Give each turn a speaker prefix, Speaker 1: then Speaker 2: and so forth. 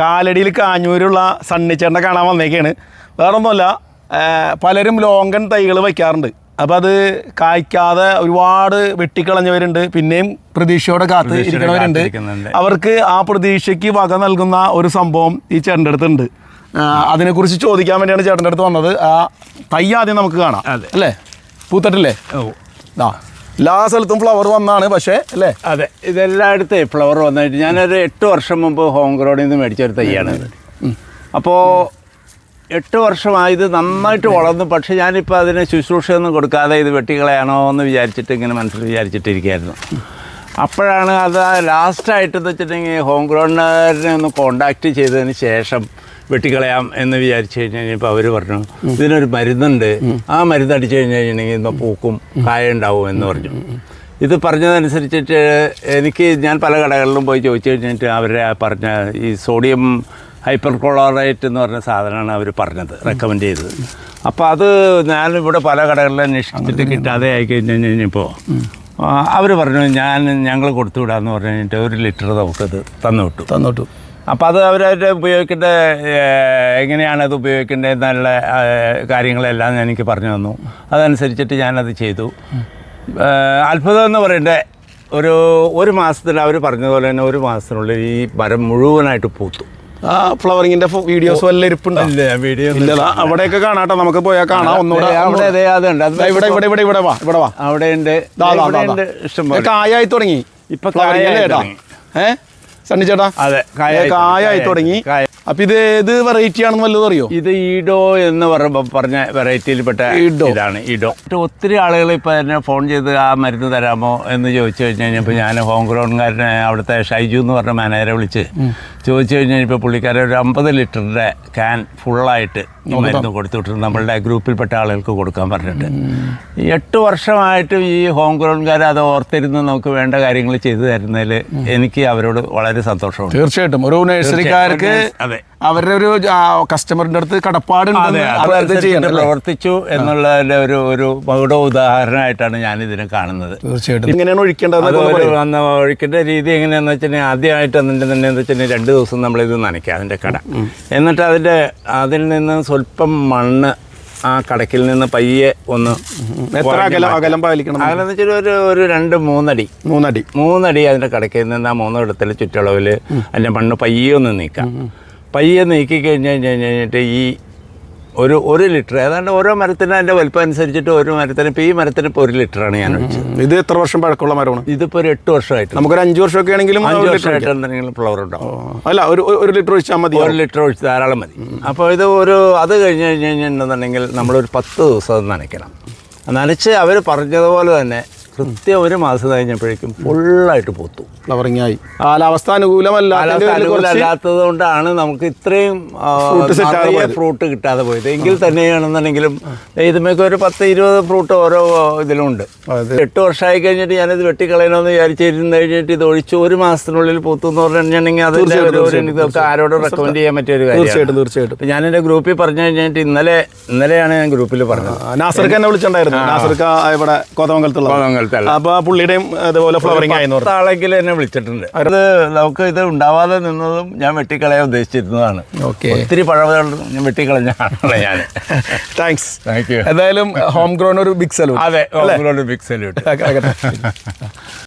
Speaker 1: കാലടിയിൽ കാഞ്ഞൂരുള്ള സണ്ണിച്ചേട്ടനെ കാണാൻ വന്നേക്കാണ്. വേറെ ഒന്നുമല്ല പലരും ലോങ്കൻ തൈകൾ വയ്ക്കാറുണ്ട്. അപ്പോൾ അത് കായ്ക്കാതെ ഒരുപാട് വെട്ടിക്കളഞ്ഞവരുണ്ട്. പിന്നെയും പ്രതീക്ഷയോടെ കാത്ത് ഇരിക്കുന്നവരുണ്ട് അവർക്ക് ആ പ്രതീക്ഷയ്ക്ക് വക നൽകുന്ന ഒരു സംഭവം ഈ ചേട്ടന്റെ അടുത്തുണ്ട്. അതിനെക്കുറിച്ച് ചോദിക്കാൻ വേണ്ടിയാണ് ചേട്ടന്റെ അടുത്ത് വന്നത്. ആ തൈ ആദ്യം നമുക്ക് കാണാം. അല്ലേ? പൂത്തട്ടില്ലേ?
Speaker 2: ഓ.
Speaker 1: ആ എല്ലാ സ്ഥലത്തും ഫ്ലവർ വന്നാണ് പക്ഷേ അല്ലേ?
Speaker 2: അതെ ഇതെല്ലായിടത്തും ഫ്ലവർ വന്നിട്ട് ഞാനൊരു എട്ട് വർഷം മുമ്പ് ഹോം ഗ്രോഡിൽ നിന്ന് മേടിച്ചൊരു തൈയാണ് അപ്പോൾ എട്ട് വർഷമായി ഇത് നന്നായിട്ട് വളർന്നു പക്ഷേ ഞാനിപ്പോൾ അതിന് ശുശ്രൂഷയൊന്നും കൊടുക്കാതെ ഇത് വെട്ടികളയാണോ എന്ന് വിചാരിച്ചിട്ട് ഇങ്ങനെ മനസ്സിൽ വിചാരിച്ചിട്ടിരിക്കുകയായിരുന്നു. അപ്പോഴാണ് അത് ലാസ്റ്റായിട്ട് എന്ന് വെച്ചിട്ടുണ്ടെങ്കിൽ ഹോം ഗ്രോഡിനെ ഒന്ന് കോണ്ടാക്ട് ചെയ്തതിന് ശേഷം വെട്ടിക്കളയാം എന്ന് വിചാരിച്ചു കഴിഞ്ഞു കഴിഞ്ഞപ്പോൾ അവർ പറഞ്ഞു ഇതിനൊരു മരുന്നുണ്ട്. ആ മരുന്ന് അടിച്ചു കഴിഞ്ഞു കഴിഞ്ഞിട്ടുണ്ടെങ്കിൽ ഇന്ന് പൂക്കും കായ ഉണ്ടാവും എന്ന് പറഞ്ഞു. ഇത് പറഞ്ഞതനുസരിച്ചിട്ട് എനിക്ക് ഞാൻ പല കടകളിലും പോയി ചോദിച്ചു കഴിഞ്ഞിട്ട് അവരെ പറഞ്ഞ ഈ സോഡിയം ഹൈപ്പർ ക്ലോറൈറ്റ് എന്ന് പറഞ്ഞ സാധനമാണ് അവർ പറഞ്ഞത് റെക്കമെൻഡ് ചെയ്തത്. അപ്പോൾ അത് ഞാനിവിടെ പല കടകളിലും അന്വേഷിച്ചിട്ട് കിട്ടാതെ ആയി കഴിഞ്ഞ് കഴിഞ്ഞപ്പോൾ അവർ പറഞ്ഞു ഞാൻ ഞങ്ങൾ കൊടുത്തു വിടാമെന്ന് പറഞ്ഞു കഴിഞ്ഞിട്ട് ഒരു ലിറ്റർ നമുക്കത് തന്നു വിട്ടു.
Speaker 1: തന്നോട്ടു
Speaker 2: അപ്പോൾ അത് അവരവരുടെ ഉപയോഗിക്കേണ്ട എങ്ങനെയാണ് അത് ഉപയോഗിക്കേണ്ടത് എന്നുള്ള കാര്യങ്ങളെല്ലാം ഞാൻ എനിക്ക് പറഞ്ഞു തന്നു. അതനുസരിച്ചിട്ട് ഞാനത് ചെയ്തു. ഏഹ്, അത്ഭുതം എന്ന് പറയണ്ടേ ഒരു ഒരു മാസത്തിൽ അവർ പറഞ്ഞതുപോലെ തന്നെ ഒരു മാസത്തിനുള്ളിൽ ഈ മരം മുഴുവനായിട്ട് പൂത്തു.
Speaker 1: ആ ഫ്ലവറിങ്ങിന്റെ വീഡിയോസ് വല്ല ഇരിപ്പുണ്ടോ?
Speaker 2: വീഡിയോ
Speaker 1: അവിടെയൊക്കെ കാണാട്ടോ നമുക്ക് പോയാൽ കാണാം ഒന്നുകൂടെ.
Speaker 2: അവിടെ അതെ അതുണ്ട്.
Speaker 1: ദാ ഇവിടെ ഇവിടെ ഇവിടെ ഇവിടെ വാ ഇവിടെ വാ.
Speaker 2: അവിടെ ഉണ്ട് ഉണ്ട്
Speaker 1: കായായി തുടങ്ങി.
Speaker 2: ഇപ്പൊ
Speaker 1: കായ അല്ലേ സണ്ണി ചേട്ടാ?
Speaker 2: അതെ കായായി
Speaker 1: തുടങ്ങി. അപ്പൊ ഇത് ഏത് വെറൈറ്റി ആണെന്ന് വല്ലതും അറിയോ?
Speaker 2: ഇത് ഈഡോ എന്ന് പറയുമ്പോ പറഞ്ഞ വെറൈറ്റിയിൽപ്പെട്ട
Speaker 1: ഈഡോ.
Speaker 2: ഇതാണ് ഈഡോ. ഒത്തിരി ആളുകൾ ഇപ്പൊ എന്നെ ഫോൺ ചെയ്ത് ആ മരുന്ന് തരാമോ എന്ന് ചോദിച്ചു കഴിഞ്ഞു കഴിഞ്ഞപ്പോ ഞാൻ ഹോം ഗ്രൗണ്ടുകാരനെ അവിടുത്തെ ഷൈജു എന്ന് പറഞ്ഞ മാനേജറെ വിളിച്ച് ചോദിച്ചു കഴിഞ്ഞാൽ ഇപ്പോൾ പുള്ളിക്കാരൻ ഒരു അമ്പത് ലിറ്ററിന്റെ ക്യാൻ ഫുള്ളായിട്ട് മരുന്ന് കൊടുത്തുവിട്ട് നമ്മളുടെ ഗ്രൂപ്പിൽപ്പെട്ട ആളുകൾക്ക് കൊടുക്കാൻ പറഞ്ഞിട്ട്. എട്ട് വർഷമായിട്ടും ഈ ഹോം ഗ്രൗണ്ടുകാർ അത് ഓർത്തിരുന്ന് നമുക്ക് വേണ്ട കാര്യങ്ങൾ ചെയ്തു തരുന്നതിൽ എനിക്ക് അവരോട് വളരെ സന്തോഷമുണ്ട്.
Speaker 1: തീർച്ചയായിട്ടും. ഒരു നഴ്സറിക്കാർക്ക്
Speaker 2: അതെ.
Speaker 1: അവരുടെ ഒരു കസ്റ്റമറിന്റെ അടുത്ത് കടപ്പാടുണ്ട്?
Speaker 2: പ്രവർത്തിച്ചു എന്നുള്ളതിന്റെ ഒരു ഒരു മകുട ഉദാഹരണമായിട്ടാണ് ഞാൻ ഇതിനെ കാണുന്നത്.
Speaker 1: തീർച്ചയായിട്ടും. ഇങ്ങനെയാണ് ഒഴിക്കേണ്ടത്
Speaker 2: ഒഴിക്കേണ്ട രീതി എങ്ങനെയാണെന്ന് വെച്ചിട്ടുണ്ടെങ്കിൽ ആദ്യമായിട്ട് അതിന്റെ തന്നെ എന്ന് വെച്ചാൽ രണ്ട് ദിവസം നമ്മളിത് നനയ്ക്കുക അതിന്റെ കട. എന്നിട്ട് അതിന്റെ അതിൽ നിന്ന് സ്വല്പം മണ്ണ് ആ കടക്കിൽ നിന്ന് പയ്യെ ഒന്ന്
Speaker 1: എത്ര അകലം അകലം പാലിക്കണം?
Speaker 2: അകലം എന്ന് വെച്ചാൽ ഒരു ഒരു രണ്ട് മൂന്നടി.
Speaker 1: മൂന്നടി.
Speaker 2: മൂന്നടി അതിന്റെ കടക്കിൽ നിന്ന് ആ മൂന്നിടത്തിൽ ചുറ്റളവിൽ അതിന്റെ മണ്ണ് പയ്യെ ഒന്ന് നീക്കാം. പയ്യെ നീക്കി കഴിഞ്ഞ് കഴിഞ്ഞ് കഴിഞ്ഞിട്ട് ഈ ഒരു ഒരു ലിറ്റർ ഏതാണ്ട് ഓരോ മരത്തിന് അതിന്റെ വലുപ്പം അനുസരിച്ചിട്ട് ഒരു മരത്തിന് ഇപ്പോൾ ഈ മരത്തിന് ഇപ്പോൾ ഒരു ലിറ്ററാണ് ഞാൻ വെച്ചത്
Speaker 1: ഇത് എത്ര വർഷം പഴക്കമുള്ള മരമാണ്?
Speaker 2: ഇതിപ്പോൾ ഒരു എട്ട് വർഷമായിട്ട്.
Speaker 1: നമുക്കൊരു അഞ്ച് വർഷമൊക്കെ ആണെങ്കിലും
Speaker 2: അഞ്ച് വർഷമായിട്ട് എന്തെങ്കിലും ഫ്ലവർ ഉണ്ടാവും.
Speaker 1: അല്ല ഒരു ഒരു- ഒരു ലിറ്റർ ഒഴിച്ചാൽ മതി
Speaker 2: ഒരു ലിറ്റർ ഒഴിച്ച് ധാരാളം മതി. അപ്പോൾ ഇത് ഒരു അത് കഴിഞ്ഞ് കഴിഞ്ഞ് കഴിഞ്ഞിട്ടുണ്ടെന്നുണ്ടെങ്കിൽ നമ്മളൊരു പത്ത് ദിവസം അത് നനയ്ക്കണം. നനച്ച് അവർ പറഞ്ഞതുപോലെ തന്നെ കൃത്യം ഒരു മാസം കഴിഞ്ഞപ്പോഴേക്കും ഫുള്ളായിട്ട് പൂത്തു.
Speaker 1: ഫ്ലവറിംഗ് ആയി കാലാവസ്ഥ അനുകൂലമല്ല
Speaker 2: അനുകൂലമല്ലാത്തത് കൊണ്ടാണ് നമുക്ക് ഇത്രയും. ഫ്രൂട്ട് കിട്ടാതെ പോയത്. എങ്കിൽ തന്നെയാണെന്നുണ്ടെങ്കിലും ഇതുമൊക്കെ ഒരു പത്ത് ഇരുപത് ഫ്രൂട്ട് ഓരോ ഇതിലുണ്ട്.
Speaker 1: ഉണ്ട്
Speaker 2: എട്ട് വർഷമായി കഴിഞ്ഞിട്ട് ഞാനിത് വെട്ടിക്കളയണമെന്ന് വിചാരിച്ചിരുന്ന് കഴിഞ്ഞിട്ട് ഇത് ഒഴിച്ച് ഒരു മാസത്തിനുള്ളിൽ പൂത്തു എന്ന് പറഞ്ഞിട്ടുണ്ടെങ്കിൽ അതിന്റെ
Speaker 1: ആരോട്
Speaker 2: ഇതൊക്കെ റെക്കമെൻഡ് ചെയ്യാൻ പറ്റിയ ഒരു കാര്യമാണ്.
Speaker 1: തീർച്ചയായിട്ടും തീർച്ചയായിട്ടും.
Speaker 2: ഞാൻ എന്റെ ഗ്രൂപ്പിൽ പറഞ്ഞു കഴിഞ്ഞിട്ട് ഇന്നലെ ഇന്നലെയാണ് ഞാൻ ഗ്രൂപ്പിൽ പറഞ്ഞത്.
Speaker 1: നാസർക്ക് എന്നെ വിളിച്ചിട്ടുണ്ടായിരുന്നു. നാസർക്ക് ഇവിടെ കോതമംഗലത്തുള്ള.
Speaker 2: കോതമംഗലത്തുള്ള.
Speaker 1: അപ്പൊ പുള്ളിയുടെയും അതുപോലെ ഫ്ലവറിംഗ് ആയിരുന്നു
Speaker 2: ആളെങ്കിലും എന്നെ വിളിച്ചിട്ടുണ്ട്. അത് നമുക്ക് ഇത് ഉണ്ടാവാതെ നിന്നതും ഞാൻ വെട്ടിക്കളയാൻ ഉദ്ദേശിച്ചിരുന്നതാണ്.
Speaker 1: ഓക്കെ
Speaker 2: ഒത്തിരി പഴവുകൾ ഞാൻ വെട്ടിക്കളഞ്ഞ ആളാണ് ഞാൻ.
Speaker 1: താങ്ക്സ്
Speaker 2: താങ്ക് യു
Speaker 1: എന്തായാലും ഹോം ഗ്രോൺ ഒരു ബിഗ് സലൂൺ
Speaker 2: അതെ ഒരു ബിഗ്
Speaker 1: ആകട്ടെ